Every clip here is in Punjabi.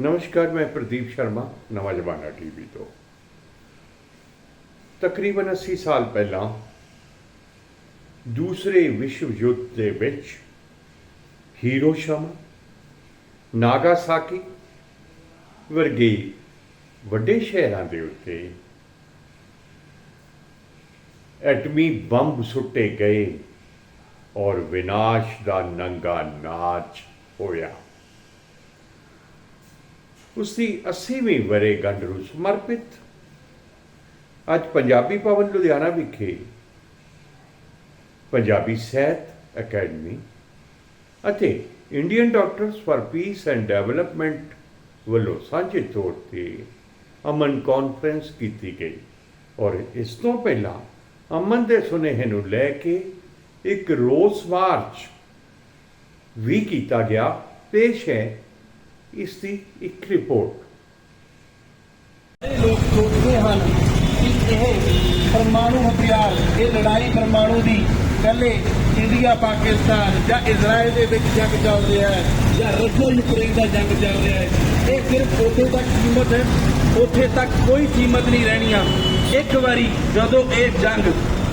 ਨਮਸਕਾਰ ਮੈਂ ਪ੍ਰਦੀਪ ਸ਼ਰਮਾ ਨਵਾਂ ਜਮਾਨਾ ਟੀਵੀ ਤੋਂ ਤਕਰੀਬਨ 80 ਸਾਲ ਪਹਿਲਾਂ ਦੂਸਰੇ ਵਿਸ਼ਵ ਯੁੱਧ ਦੇ ਵਿੱਚ ਹੀਰੋਸ਼ੀਮਾ ਨਾਗਾਸਾਕੀ ਵਰਗੇ ਵੱਡੇ ਸ਼ਹਿਰਾਂ ਦੇ ਉੱਤੇ ਐਟਮੀ ਬੰਬ ਸੁੱਟੇ ਗਏ ਔਰ ਵਿਨਾਸ਼ ਦਾ ਨੰਗਾ ਨਾਚ ਹੋਇਆ ਉਸ ਦੀ 80ਵੀਂ ਵਰ੍ਹੇਗੰਢ ਨੂੰ ਸਮਰਪਿਤ। ਅੱਜ ਪੰਜਾਬੀ ਭਵਨ ਲੁਧਿਆਣਾ ਵਿਖੇ ਪੰਜਾਬੀ ਸਾਹਿਤ ਅਕੈਡਮੀ ਅਤੇ Indian doctors for peace and development ਵੱਲੋਂ ਸਾਂਝੇ ਤੌਰ ਤੇ ਅਮਨ ਕਾਨਫਰੰਸ ਕੀਤੀ ਗਈ ਔਰ ਇਸ ਤੋਂ ਪਹਿਲਾਂ ਅਮਨ ਦੇ ਸੁਨੇਹੇ ਨੂੰ ਲੈ ਕੇ ਇੱਕ ਰੋਸ ਮਾਰਚ ਵੀ ਕੀਤਾ ਗਿਆ। ਪੇਸ਼ ਹੈ ਇਸ ਦੀ ਇੱਕ ਰਿਪੋਰਟ ਲੋਕ ਸੋਚਦੇ ਹਨ ਕਿ ਇਹ ਪਰਮਾਣੂ ਹਥਿਆਰ, ਇਹ ਲੜਾਈ ਪਰਮਾਣੂ ਦੀ ਪਹਿਲੇ ਇੰਡੀਆ, ਪਾਕਿਸਤਾਨ ਜਾਂ ਇਜ਼ਰਾਈਲ ਦੇ ਵਿੱਚ ਜੰਗ ਚੱਲ ਰਿਹਾ ਹੈ ਜਾਂ ਰਸ਼ੀਆ, ਯੂਕਰੇਨ ਦਾ ਜੰਗ ਚੱਲ ਰਿਹਾ ਹੈ। ਇਹ ਸਿਰਫ ਉੱਥੇ ਤੱਕ ਕੀਮਤ ਹੈ, ਉੱਥੇ ਤੱਕ ਕੋਈ ਕੀਮਤ ਨਹੀਂ ਰਹਿਣੀਆਂ। ਇੱਕ ਵਾਰੀ ਜਦੋਂ ਇਹ ਜੰਗ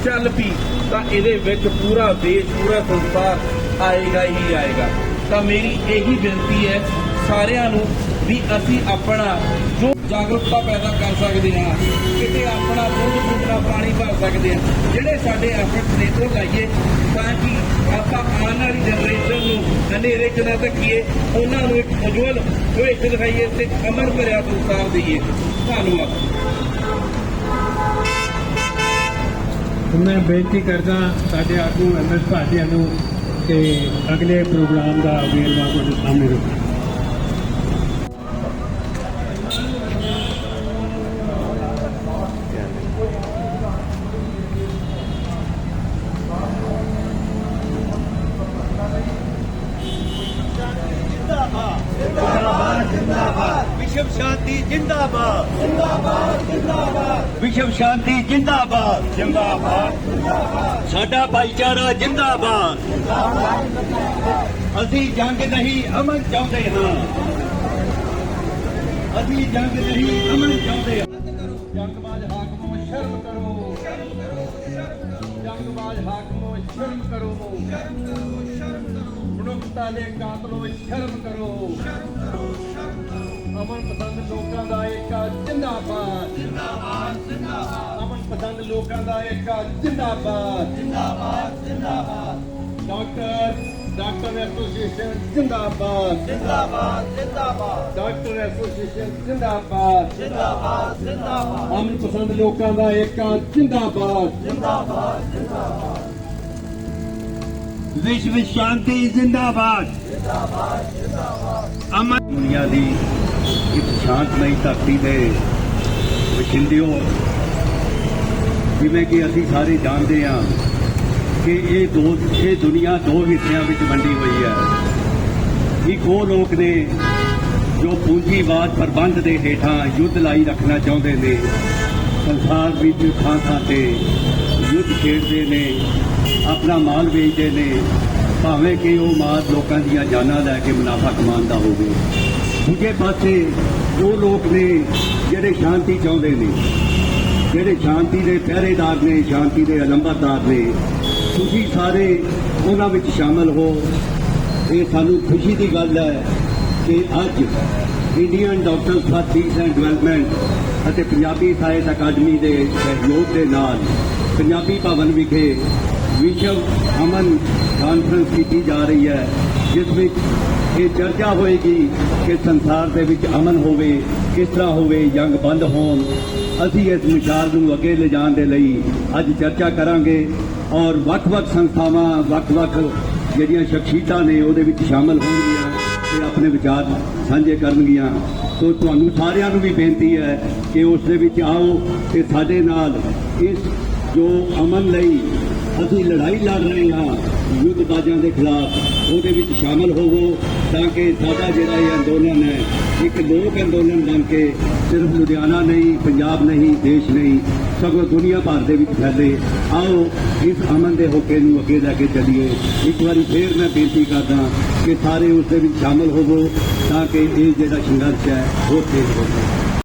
ਚੱਲ ਪਈ, ਤਾਂ ਇਹਦੇ ਵਿੱਚ ਪੂਰਾ ਦੇਸ਼, ਪੂਰਾ ਸੰਸਾਰ ਆਏਗਾ ਹੀ ਆਏਗਾ। ਤਾਂ ਮੇਰੀ ਇਹੀ ਬੇਨਤੀ ਹੈ ਸਾਰਿਆਂ ਨੂੰ ਵੀ ਅਸੀਂ ਆਪਣਾ ਜੋ ਜਾਗਰੂਕਤਾ ਪੈਦਾ ਕਰ ਸਕਦੇ ਹਾਂ, ਕਿਤੇ ਆਪਣਾ ਦੁੱਧ ਫੁੱਟਣਾ ਪਾਣੀ ਭਰ ਸਕਦੇ ਹਾਂ, ਜਿਹੜੇ ਸਾਡੇ ਐਫਰਟਸ ਨੇ ਉਹ ਲਾਈਏ, ਤਾਂ ਕਿ ਆਪਾਂ ਆਉਣ ਵਾਲੀ ਜਨਰੇਸ਼ਨ ਨੂੰ ਹਨੇਰੇ ਚ ਨਾ ਧੱਕੀਏ, ਉਹਨਾਂ ਨੂੰ ਇੱਕ ਉਜਵਲ ਭਵਿੱਖ ਦਿਖਾਈਏ ਤੇ ਅਮਰ ਭਰਿਆ ਸੰਸਾਰ ਦਈਏ। ਧੰਨਵਾਦ। ਮੈਂ ਬੇਨਤੀ ਕਰਦਾ ਸਾਡੇ ਆਗੂ ਐਮਐਸ ਭਾਟੀਆ ਨੂੰ ਕਿ ਅਗਲੇ ਪ੍ਰੋਗਰਾਮ ਦਾ ਵੇਰਵਾ ਤੁਹਾਡੇ ਸਾਹਮਣੇ ਰੱਖੋ ਵਿਸ਼ਵ ਸ਼ਾਂਤੀ ਜਿੰਦਾਬਾਦ ਜਿੰਦਾਬਾਦ ਜਿੰਦਾਬਾਦ ਵਿਸ਼ਵ ਸ਼ਾਂਤੀ ਜਿੰਦਾਬਾਦ ਜਿੰਦਾਬਾਦ ਸਾਡਾ ਭਾਈਚਾਰਾ ਜਿੰਦਾਬਾਦ ਅਸੀਂ ਜੰਗ ਨਹੀਂ ਅਮਨ ਚਾਹੁੰਦੇ ਹਾਂ ਅਸੀਂ ਜੰਗ ਨਹੀਂ ਅਮਨ ਚਾਹੁੰਦੇ ਹਾਂ ਜੰਗਬਾਜ਼ ਹਾਕਮੋ ਸ਼ਰਮ ਕਰੋ ਜੰਗਬਾਜ਼ ਹਾਕਮੋ ਸ਼ਰਮ ਕਰੋ ਮਨੁੱਖਤਾ ਦੇ ਕਾਤਲੋ ਸ਼ਰਮ ਕਰੋ ਅਮਨ ਪਸੰਦ ਲੋਕਾਂ ਦਾ ਏਕਾ ਜਿੰਦਾਬਾਦ। ਜਿੰਦਾਬਾਦ ਜਿੰਦਾਬਾਦ। ਅਮਨ ਪਸੰਦ ਲੋਕਾਂ ਦਾ ਏਕਾ ਜਿੰਦਾਬਾਦ। ਜਿੰਦਾਬਾਦ ਜਿੰਦਾਬਾਦ। ਡਾਕਟਰ ਡਾਕਟਰ ਐਸੋਸੀਏਸ਼ਨ ਜਿੰਦਾਬਾਦ। ਜਿੰਦਾਬਾਦ ਜਿੰਦਾਬਾਦ। ਡਾਕਟਰ ਐਸੋਸੀਏਸ਼ਨ ਜਿੰਦਾਬਾਦ। ਜਿੰਦਾਬਾਦ ਜਿੰਦਾਬਾਦ। ਅਮਨ ਪਸੰਦ ਲੋਕਾਂ ਦਾ ਏਕਾ ਜਿੰਦਾਬਾਦ। ਵਿਸ਼ਵ ਸ਼ਾਂਤੀ ਜਿੰਦਾਬਾਦ। ਅਮਨ ਦੁਨੀਆ ਦੀ ਇੱਕ ਸ਼ਾਂਤਮਈ ਧਰਤੀ ਦੇ ਵਸਿੰਦਿਓ ਜਿਵੇਂ ਕਿ ਅਸੀਂ ਸਾਰੇ ਜਾਣਦੇ ਹਾਂ ਕਿ ਇਹ ਦੋ ਇਹ ਦੁਨੀਆ ਦੋ ਹਿੱਸਿਆਂ ਵਿੱਚ ਵੰਡੀ ਹੋਈ ਹੈ। ਇੱਕ ਉਹ ਲੋਕ ਨੇ ਜੋ ਪੂੰਜੀਵਾਦ ਪ੍ਰਬੰਧ ਦੇ ਹੇਠਾਂ ਯੁੱਧ ਲਾਈ ਰੱਖਣਾ ਚਾਹੁੰਦੇ ਨੇ। ਸੰਸਾਰ ਵਿੱਚ ਥਾਂ ਥਾਂ ਤੇ ਯੁੱਧ ਖੇਡਦੇ ਨੇ। ਆਪਣਾ ਮਾਲ ਵੇਚਦੇ ਨੇ, ਭਾਵੇਂ ਕਿ ਉਹ ਮਾਲ ਲੋਕਾਂ ਦੀਆਂ ਜਾਨਾਂ ਲੈ ਕੇ ਮੁਨਾਫਾ ਕਮਾਉਂਦਾ ਹੋਵੇ। ਦੂਜੇ ਪਾਸੇ ਉਹ ਲੋਕ ਨੇ ਜਿਹੜੇ ਸ਼ਾਂਤੀ ਚਾਹੁੰਦੇ ਨੇ, ਜਿਹੜੇ ਸ਼ਾਂਤੀ ਦੇ ਪਹਿਰੇਦਾਰ ਨੇ, ਸ਼ਾਂਤੀ ਦੇ ਅਲੰਬਰਦਾਰ ਨੇ, ਤੁਸੀਂ ਸਾਰੇ ਉਹਨਾਂ ਵਿੱਚ ਸ਼ਾਮਲ ਹੋ। ਇਹ ਸਾਨੂੰ ਖੁਸ਼ੀ ਦੀ ਗੱਲ ਹੈ ਕਿ ਅੱਜ Indian doctors for peace and development ਅਤੇ ਪੰਜਾਬੀ ਸਾਹਿਤ ਅਕਾਦਮੀ ਦੇ ਸਹਿਯੋਗ ਦੇ ਨਾਲ ਪੰਜਾਬੀ ਭਵਨ ਵਿਖੇ ਵਿਸ਼ਵ ਅਮਨ ਕਾਨਫਰੰਸ ਕੀਤੀ ਜਾ ਰਹੀ ਹੈ, ਜਿਸ ਵਿੱਚ ਇਹ ਚਰਚਾ ਹੋਏਗੀ ਕਿ ਸੰਸਾਰ ਦੇ ਵਿੱਚ ਅਮਨ ਹੋਵੇ, ਕਿਸ ਤਰ੍ਹਾਂ ਹੋਵੇ, ਜੰਗ ਬੰਦ ਹੋਣ, ਅਸੀਂ ਇਸ ਮਿਸਾਲ ਨੂੰ ਅੱਗੇ ਲਿਜਾਣ ਦੇ ਲਈ ਅੱਜ ਚਰਚਾ ਕਰਾਂਗੇ ਔਰ ਵੱਖ-ਵੱਖ ਸੰਸਥਾਵਾਂ, ਵੱਖ-ਵੱਖ ਜਿਹੜੀਆਂ ਸ਼ਖਸੀਅਤਾਂ ਨੇ ਉਹਦੇ ਵਿੱਚ ਸ਼ਾਮਲ ਹੋਣਗੀਆਂ ਤੇ ਆਪਣੇ ਵਿਚਾਰ ਸਾਂਝੇ ਕਰਨਗੀਆਂ। ਸੋ ਤੁਹਾਨੂੰ ਸਾਰਿਆਂ ਨੂੰ ਵੀ ਬੇਨਤੀ ਹੈ ਕਿ ਉਸ ਦੇ ਵਿੱਚ ਆਓ ਤੇ ਸਾਡੇ ਨਾਲ ਇਸ ਜੋ ਅਮਨ ਲਈ ਅਸੀਂ ਲੜਾਈ ਲੜ ਰਹੇ ਹਾਂ, ਯੁੱਧਬਾਜ਼ਾਂ ਦੇ ਖਿਲਾਫ ਉਹਦੇ ਵਿੱਚ ਸ਼ਾਮਲ ਹੋਵੋ ਤਾਂ ਕਿ ਸਾਡਾ ਜਿਹੜਾ ਇਹ ਅੰਦੋਲਨ ਹੈ, ਇੱਕ ਲੋਕ ਅੰਦੋਲਨ ਬਣ ਕੇ ਸਿਰਫ ਲੁਧਿਆਣਾ ਨਹੀਂ, ਪੰਜਾਬ ਨਹੀਂ, ਦੇਸ਼ ਨਹੀਂ, ਸਗੋਂ ਦੁਨੀਆ ਭਰ ਦੇ ਵਿੱਚ ਫੈਲੇ। ਆਓ, ਇਸ ਅਮਨ ਦੇ ਹੋਕੇ ਨੂੰ ਅੱਗੇ ਲੈ ਕੇ ਚੱਲੀਏ। ਇੱਕ ਵਾਰੀ ਫੇਰ ਮੈਂ ਬੇਨਤੀ ਕਰਦਾ ਕਿ ਸਾਰੇ ਉਸ ਦੇ ਵਿੱਚ ਸ਼ਾਮਲ ਹੋਵੋ ਤਾਂ ਕਿ ਇਹ ਜਿਹੜਾ ਸੰਘਰਸ਼ ਹੈ, ਉਹ ਤੇਜ਼ ਹੋਵੇ।